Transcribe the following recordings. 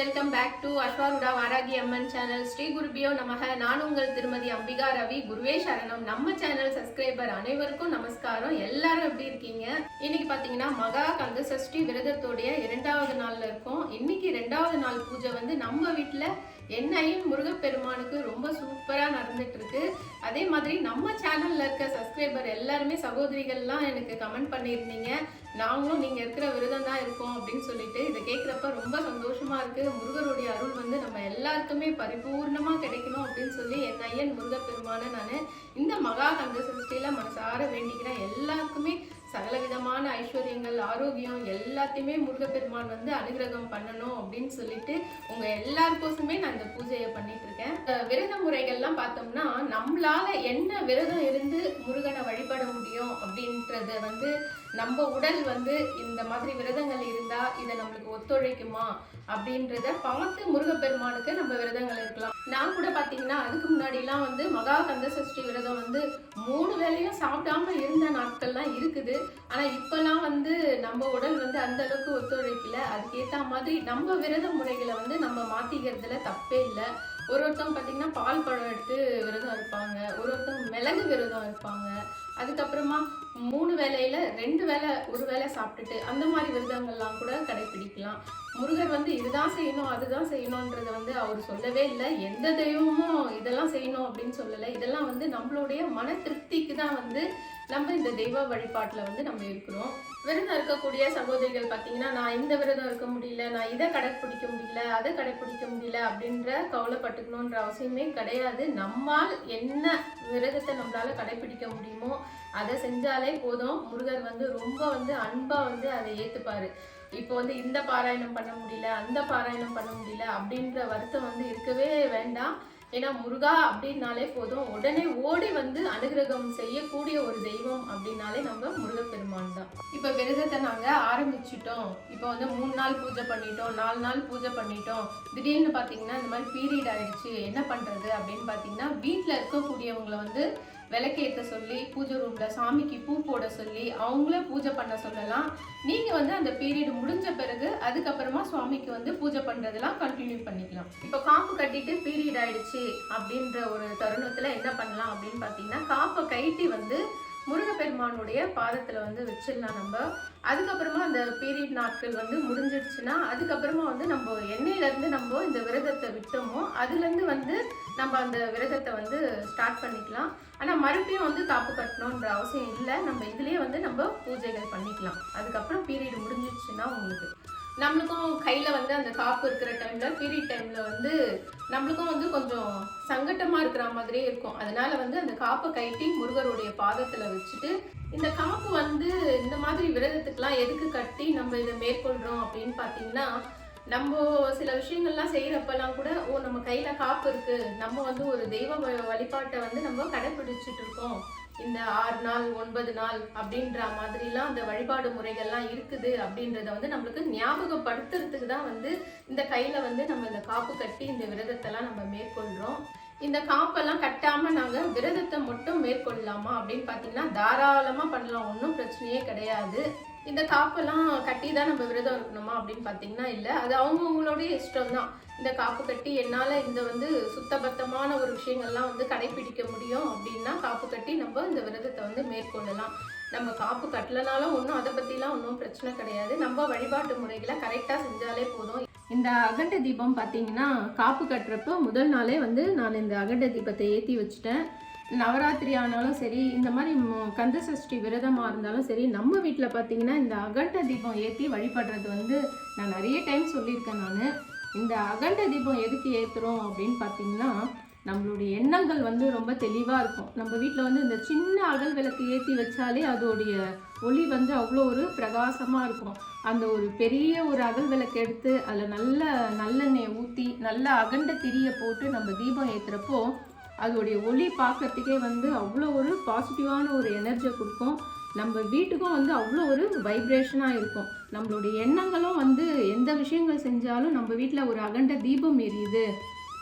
Welcome back to Ashwaruda Varahi Amman channel Shri குருபியோ நமக. நான் உங்கள் திருமதி அம்பிகா ரவி. குருவே சரணம். நம்ம சேனல் சப்ஸ்கிரைபர் அனைவருக்கும் நமஸ்காரம். எல்லாரும் எப்படி இருக்கீங்க? இன்னைக்கு பாத்தீங்கன்னா மகா கந்த சஷ்டி விரதத்துடைய இரண்டாவது நாள்ல இருக்கோம். இன்னைக்கு ரெண்டாவது நாள் பூஜை வந்து நம்ம வீட்டில் என்னையும் முருகப்பெருமானுக்கு ரொம்ப சூப்பராக நடந்துட்டு இருக்கு அதே மாதிரி நம்ம சேனலில் இருக்க சப்ஸ்கிரைபர் எல்லாருமே சகோதரிகள்லாம் எனக்கு கமெண்ட் பண்ணியிருந்தீங்க. நாங்களும் நீங்கள் இருக்கிற விரதம் தான் இருக்கோம் அப்படின்னு சொல்லிட்டு இதை கேட்குறப்ப ரொம்ப சந்தோஷமாக இருக்குது முருகருடைய அருள் வந்து நம்ம எல்லாருக்குமே பரிபூர்ணமாக கிடைக்கணும் அப்படின்னு சொல்லி என் ஐயன் முருகப்பெருமானை நான் இந்த மகா கந்த சஷ்டியில மனசார வேண்டிக்கிறேன். எல்லாருக்குமே சகல விதமான ஐஸ்வர்யங்கள் ஆரோக்கியம் எல்லாத்தையுமே முருகப்பெருமான் வந்து அனுகிரகம் பண்ணணும் அப்படின்னு சொல்லிட்டு உங்க எல்லாருக்கோசமே நான் இந்த பூஜையை பண்ணிட்டு இருக்கேன். விரத முறைகள்லாம் பார்த்தோம்னா நம்மளால என்ன விரதம் இருந்து முருகனை வழிபட முடியும் அப்படின்றத வந்து நம்ம உடல் வந்து இந்த மாதிரி விரதங்கள் இருந்தா இதை நம்மளுக்கு ஒத்துழைக்குமா? அப்படின்றத பார்த்து முருகப்பெருமானுக்கு நம்ம விரதங்கள் இருக்கலாம். நான் கூட பாத்தீங்கன்னா அதுக்கு முன்னாடிலாம் வந்து மகா கந்த சஷ்டி விரதம் வந்து மூணு வேலையும் சாப்பிடாம இருந்த நாட்கள்லாம் இருக்குது. ஆனா இப்பெல்லாம் வந்து நம்ம உடல் வந்து அந்த அளவுக்கு ஒத்துழைக்கல. அதுக்கேத்த மாதிரி நம்ம விரத முறைகளை வந்து நம்ம மாற்றிக்கிறதுல தப்பே இல்லை. ஒரு ஒருத்தவங்க பார்த்தீங்கன்னா பால் பழம் எடுத்து விரதம் இருப்பாங்க. ஒரு ஒருத்தவங்க மிளகு விரதம் இருப்பாங்க. அதுக்கப்புறமா மூணு வேளையில ரெண்டு வேளை ஒரு வேளை சாப்பிட்டுட்டு அந்த மாதிரி விரதங்கள்லாம் கூட கடைபிடிக்கலாம் முருகர் வந்து இதுதான் செய்யணும் அதுதான் செய்யணுன்றத வந்து அவர் சொல்லவே இல்லை. எந்த தெய்வமும் இதெல்லாம் செய்யணும் அப்படின்னு சொல்லலை. இதெல்லாம் வந்து நம்மளுடைய மன திருப்திக்கு தான் வந்து நம்ம இந்த தெய்வ வழிபாட்டில் வந்து நம்ம இருக்கிறோம். விரதம் இருக்கக்கூடிய சகோதரிகள் பார்த்தீங்கன்னா நான் இந்த விரதம் இருக்க முடியல நான் இதை கடைப்பிடிக்க முடியல அதை கடைப்பிடிக்க முடியல அப்படின்ற கவலைப்பட்டுக்கணுன்ற அவசியமே கிடையாது. நம்மால் என்ன விரதத்தை நம்மளால கடைப்பிடிக்க முடியுமோ அதை செஞ்சாலே போதும். முருகர் வந்து ரொம்ப வந்து அன்பாக வந்து அதை ஏற்றுப்பார் இப்போ வந்து இந்த பாராயணம் பண்ண முடியல அந்த பாராயணம் பண்ண முடியல அப்படின்ற வருத்தம் வந்து இருக்கவே வேண்டாம். ஏன்னா முருகா அப்படின்னாலே போதும். உடனே ஓடி வந்து அனுகிரகம் செய்யக்கூடிய ஒரு தெய்வம் அப்படின்னாலே நம்ம முருகப்பெருமான் தான். இப்போ விரதத்தை நாங்கள் ஆரம்பிச்சிட்டோம். இப்போ வந்து மூணு நாள் பூஜை பண்ணிட்டோம் நாலு நாள் பூஜை பண்ணிட்டோம். திடீர்னு பார்த்தீங்கன்னா இந்த மாதிரி பீரியட் ஆயிடுச்சு. என்ன பண்ணுறது அப்படின்னு பார்த்தீங்கன்னா வீட்டில் இருக்கக்கூடியவங்களை வந்து விளக்கேற்ற சொல்லி பூஜை ரூம்ல சாமிக்கு பூ போட சொல்லி அவங்களே பூஜை பண்ண சொல்லலாம். நீங்க வந்து அந்த பீரியட் முடிஞ்ச பிறகு அதுக்கப்புறமா சுவாமிக்கு வந்து பூஜை பண்றதெல்லாம் கண்டினியூ பண்ணிக்கலாம். இப்போ காப்பு கட்டிட்டு பீரியட் ஆயிடுச்சு அப்படின்ற ஒரு தருணத்துல என்ன பண்ணலாம் அப்படின்னு பார்த்தீங்கன்னா காப்பை கைட்டி வந்து முருகப்பெருமானுடைய பாதத்தில் வந்து வச்சிடலாம் நம்ம. அதுக்கப்புறமா அந்த பீரியட் நாட்கள் வந்து முடிஞ்சிடுச்சுன்னா அதுக்கப்புறமா வந்து நம்ம எண்ணெயிலேருந்து நம்ம இந்த விரதத்தை விட்டோமோ அதுலேருந்து வந்து நம்ம அந்த விரதத்தை வந்து ஸ்டார்ட் பண்ணிக்கலாம். ஆனால் மறுபடியும் வந்து காப்பு கட்டணுன்ற அவசியம் இல்லை. நம்ம இதுலேயே வந்து நம்ம பூஜைகள் பண்ணிக்கலாம். அதுக்கப்புறம் பீரியட் முடிஞ்சிடுச்சுன்னா உங்களுக்கு. நம்மளுக்கும் கையில் வந்து அந்த காப்பு இருக்கிற டைமில் பீரியட் டைமில் வந்து நம்மளுக்கும் வந்து கொஞ்சம் சங்கட்டமாக இருக்கிற மாதிரியே இருக்கும். அதனால வந்து அந்த காப்பை கைட்டி முருகருடைய பாதத்தில் வச்சுட்டு இந்த காப்பு வந்து இந்த மாதிரி விரதத்துக்கெலாம் எதுக்கு கட்டி நம்ம இதை மேற்கொள்கிறோம் அப்படின்னு பார்த்தீங்கன்னா நம்ம சில விஷயங்கள்லாம் செய்கிறப்பெல்லாம் கூட ஓ நம்ம கையில் காப்பு இருக்குது நம்ம வந்து ஒரு தெய்வ வ- வழிபாட்டை வந்து நம்ம கடைப்பிடிச்சிட்டு இருக்கோம். இந்த ஆறு நாள் ஒன்பது நாள் அப்படின்ற மாதிரிலாம் அந்த வழிபாடு முறைகள்லாம் இருக்குது அப்படின்றத வந்து நம்மளுக்கு ஞாபகப்படுத்துறதுக்கு தான் வந்து இந்த கையில் வந்து நம்ம இந்த காப்பு கட்டி இந்த விரதத்தெல்லாம் நம்ம மேற்கொள்றோம். இந்த காப்பெல்லாம் கட்டாமல் நாங்கள் விரதத்தை மட்டும் மேற்கொள்ளலாமா அப்படின்னு பார்த்தீங்கன்னா தாராளமாக பண்ணலாம். ஒன்றும் பிரச்சனையே கிடையாது. இந்த காப்பெல்லாம் கட்டி தான் நம்ம விரதம் இருக்கணுமா அப்படின்னு பார்த்தீங்கன்னா இல்லை. அது அவங்கவுங்களுடைய இஷ்டம் தான் இந்த காப்பு கட்டி என்னால் இந்த வந்து சுத்தபத்தமான ஒரு விஷயங்கள்லாம் வந்து கடைபிடிக்க முடியும் அப்படின்னா காப்பு கட்டி நம்ம இந்த விரதத்தை வந்து மேற்கொள்ளலாம். நம்ம காப்பு கட்டலனாலும் ஒன்றும் அதை பற்றிலாம் ஒன்றும் பிரச்சனை கிடையாது. நம்ம வழிபாட்டு முறைகளை கரெக்டாக செஞ்சாலே போதும். இந்த அகண்ட தீபம் பார்த்தீங்கன்னா காப்பு கட்டுறப்போ முதல் நாளே வந்து நான் இந்த அகண்ட தீபத்தை ஏற்றி வச்சுட்டேன். நவராத்திரி ஆனாலும் சரி இந்த மாதிரி கந்த சஷ்டி விரதமாக இருந்தாலும் சரி நம்ம வீட்டில் பார்த்தீங்கன்னா இந்த அகண்ட தீபம் ஏற்றி வழிபடுறது வந்து நான் நிறைய டைம் சொல்லியிருக்கேன் நான். இந்த அகண்ட தீபம் எதுக்கு ஏற்றுறோம் அப்படின்னு பார்த்தீங்கன்னா நம்மளுடைய எண்ணங்கள் வந்து ரொம்ப தெளிவாக இருக்கும். நம்ம வீட்டில் வந்து இந்த சின்ன அகல் விளக்கு ஏற்றி வச்சாலே அதோடைய ஒளி வந்து அவ்வளோ ஒரு பிரகாசமாக இருக்கும். அந்த ஒரு பெரிய ஒரு அகல் விளக்கு எடுத்து அதில் நல்ல நல்லெண்ணெயை ஊற்றி நல்ல அகண்ட திரியை போட்டு நம்ம தீபம் ஏற்றுறப்போ அதோடைய ஒளி பார்க்கறதுக்கே வந்து அவ்வளோ ஒரு பாசிட்டிவான ஒரு எனர்ஜியை கொடுக்கும். நம்ம வீட்டுக்கும் வந்து அவ்வளோ ஒரு வைப்ரேஷனாக இருக்கும். நம்மளுடைய எண்ணங்களும் வந்து எந்த விஷயங்கள் செஞ்சாலும் நம்ம வீட்டில் ஒரு அகண்ட தீபம் எரியுது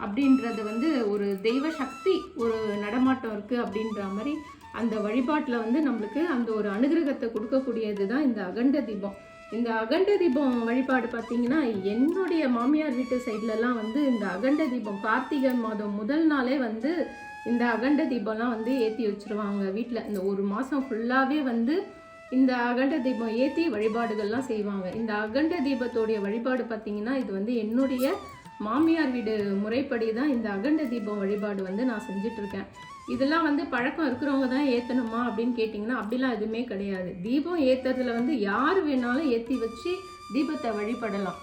அப்படின்றது வந்து ஒரு தெய்வ சக்தி ஒரு நடமாட்டம் இருக்குது அப்படின்ற மாதிரி அந்த வழிபாட்டில் வந்து நம்மளுக்கு அந்த ஒரு அனுகிரகத்தை கொடுக்கக்கூடியது தான் இந்த அகண்ட தீபம். இந்த அகண்ட தீபம் வழிபாடு பார்த்தீங்கன்னா என்னுடைய மாமியார் வீட்டு சைட்லலாம் வந்து இந்த அகண்ட தீபம் கார்த்திகை மாதம் முதல் நாளே வந்து இந்த அகண்ட தீபம்லாம் வந்து ஏற்றி வச்சுருவாங்க வீட்டில் இந்த ஒரு மாதம் ஃபுல்லாகவே வந்து இந்த அகண்ட தீபம் ஏற்றி வழிபாடுகள்லாம் செய்வாங்க. இந்த அகண்ட தீபத்தோடைய வழிபாடு பார்த்திங்கன்னா இது வந்து என்னுடைய மாமியார் வீடு முறைப்படி தான் இந்த அகண்ட தீபம் வழிபாடு வந்து நான் செஞ்சுட்டு இருக்கேன் இதெல்லாம் வந்து பழக்கம் இருக்கிறவங்க தான் ஏற்றணுமா அப்படின்னு கேட்டிங்கன்னா அப்படிலாம் எதுவுமே கிடையாது. தீபம் ஏற்றுறதுல வந்து யார் வேணாலும் ஏற்றி வச்சு தீபத்தை வழிபடலாம்.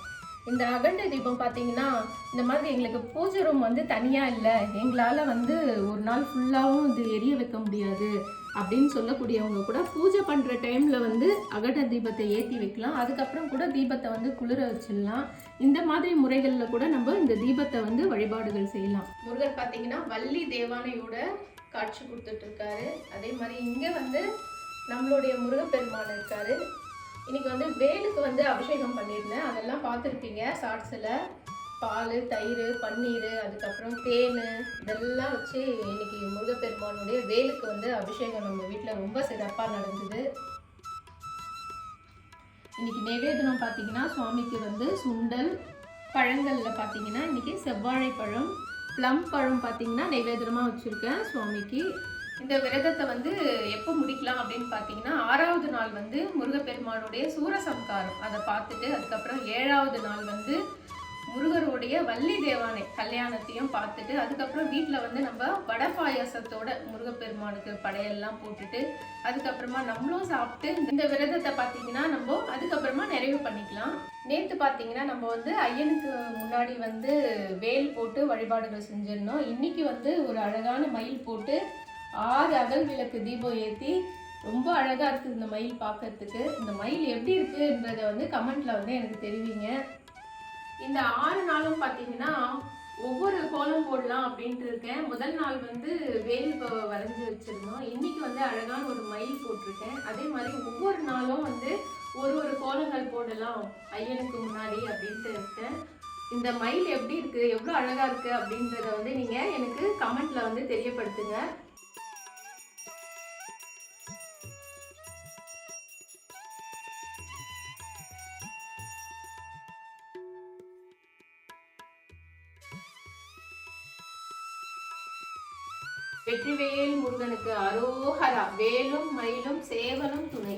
இந்த அகண்ட தீபம் பார்த்தீங்கன்னா இந்த மாதிரி எங்களுக்கு பூஜை ரூம் வந்து தனியாக இல்லை. எங்களால் வந்து ஒரு நாள் ஃபுல்லாகவும் இது எரிய வைக்க முடியாது அப்படின்னு சொல்லக்கூடியவங்க கூட பூஜை பண்ணுற டைமில் வந்து அகண்ட தீபத்தை ஏற்றி வைக்கலாம். அதுக்கப்புறம் கூட தீபத்தை வந்து குளிர வச்சிடலாம். இந்த மாதிரி முறைகளில் கூட நம்ம இந்த தீபத்தை வந்து வழிபாடுகள் செய்யலாம். முருகர் பார்த்தீங்கன்னா வள்ளி தேவானையோட காட்சி கொடுத்துட்ருக்காரு அதே மாதிரி இங்கே வந்து நம்மளுடைய முருகப்பெருமான் இருக்காரு. இன்னைக்கு வந்து வேலுக்கு வந்து அபிஷேகம் பண்ணியிருந்தேன். அதெல்லாம் பார்த்துருப்பீங்க. ஷார்ட்ஸில் பால் தயிர் பன்னீர் அதுக்கப்புறம் தேன் இதெல்லாம் வச்சு இன்னைக்கு முருகப்பெருமானுடைய வேலுக்கு வந்து அபிஷேகம் நம்ம வீட்டில் ரொம்ப சிறப்பாக நடந்தது. இன்னைக்கு நைவேதனம் பார்த்தீங்கன்னா சுவாமிக்கு வந்து சுண்டல் பழங்களில் பார்த்தீங்கன்னா இன்னைக்கு செவ்வாழைப்பழம் ப்ளம் பழம் பார்த்தீங்கன்னா நைவேதனமாக வச்சுருக்கேன் சுவாமிக்கு. இந்த விரதத்தை வந்து எப்போ முடிக்கலாம் அப்படின்னு பார்த்தீங்கன்னா ஆறாவது நாள் வந்து முருகப்பெருமானுடைய சூரசம்காரம். அதை பார்த்துட்டு அதுக்கப்புறம் ஏழாவது நாள் வந்து முருகருடைய வள்ளி தேவானை கல்யாணத்தையும் பார்த்துட்டு அதுக்கப்புறம் வீட்டில் வந்து நம்ம வடை பாயாசத்தோட முருகப்பெருமானுக்கு படையெல்லாம் போட்டுட்டு அதுக்கப்புறமா நம்மளும் சாப்பிட்டு இந்த விரதத்தை பார்த்தீங்கன்னா நம்ம அதுக்கப்புறமா நிறைவு பண்ணிக்கலாம். நேற்று பார்த்தீங்கன்னா நம்ம வந்து ஐயனுக்கு முன்னாடி வந்து வேல் போட்டு வழிபாடுகள் செஞ்சிருந்தோம். இன்னைக்கு வந்து ஒரு அழகான மயில் போட்டு ஆறு அகல் விளக்கு தீபம் ஏற்றி ரொம்ப அழகாக இருக்குது இந்த மயில் பார்க்கறதுக்கு. இந்த மயில் எப்படி இருக்குன்றத வந்து கமெண்ட்டில் வந்து எனக்கு தெரிவிங்க. இந்த ஆறு நாளும் பார்த்தீங்கன்னா ஒவ்வொரு கோலம் போடலாம் அப்படின்ட்டு இருக்கேன். முதல் நாள் வந்து வேல் வரைஞ்சி வச்சிருந்தோம். இன்றைக்கி வந்து அழகான ஒரு மயில் போட்டிருக்கேன். அதே மாதிரி ஒவ்வொரு நாளும் வந்து ஒரு ஒரு கோலங்கள் போடலாம் ஐயனுக்கு முன்னாடி அப்படின்ட்டு இருக்கேன். இந்த மயில் எப்படி இருக்குது எவ்வளோ அழகாக இருக்குது அப்படின்றத வந்து நீங்கள் எனக்கு கமெண்ட்டில் வந்து தெரியப்படுத்துங்க. வெற்றிவேல் முருகனுக்கு அரோஹரா வேலும் மயிலும் சேவலும் துணை.